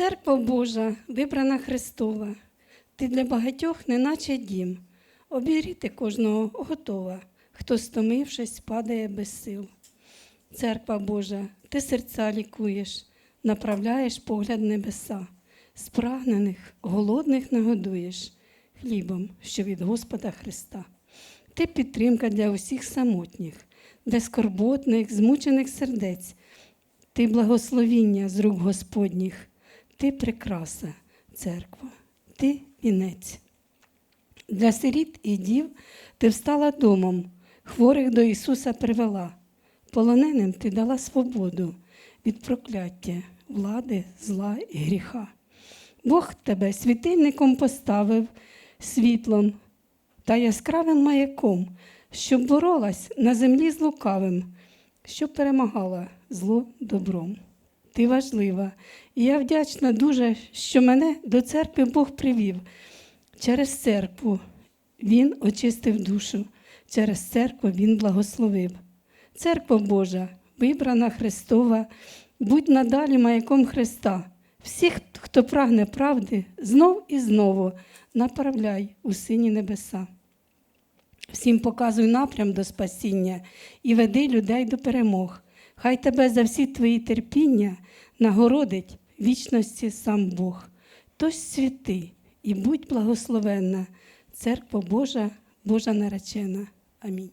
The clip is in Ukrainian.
Церква Божа, вибрана Христова, ти для багатьох, неначе дім. Обігріти кожного готова, хто, стомившись, падає без сил. Церква Божа, ти серця лікуєш, направляєш погляд небеса, спрагнених, голодних нагодуєш хлібом, що від Господа Христа. Ти підтримка для усіх самотніх, для скорботних, змучених сердець. Ти благословіння з рук Господніх, ти прикраса, церква, ти вінець. Для сиріт і дів ти встала домом, хворих до Ісуса привела, полоненим ти дала свободу від прокляття, влади, зла і гріха. Бог тебе світильником поставив світлом та яскравим маяком, щоб боролась на землі з лукавим, щоб перемагала зло добром. Ти важлива, і я вдячна дуже, що мене до церкви Бог привів. Через церкву Він очистив душу, через церкву Він благословив. Церква Божа, вибрана Христова, будь надалі маяком Христа. Всіх, хто прагне правди, знов і знову направляй у сині небеса. Всім показуй напрям до спасіння і веди людей до перемог. Хай тебе за всі твої терпіння нагородить вічності сам Бог. Тож святи і будь благословенна, церква Божа, Божа наречена. Амінь.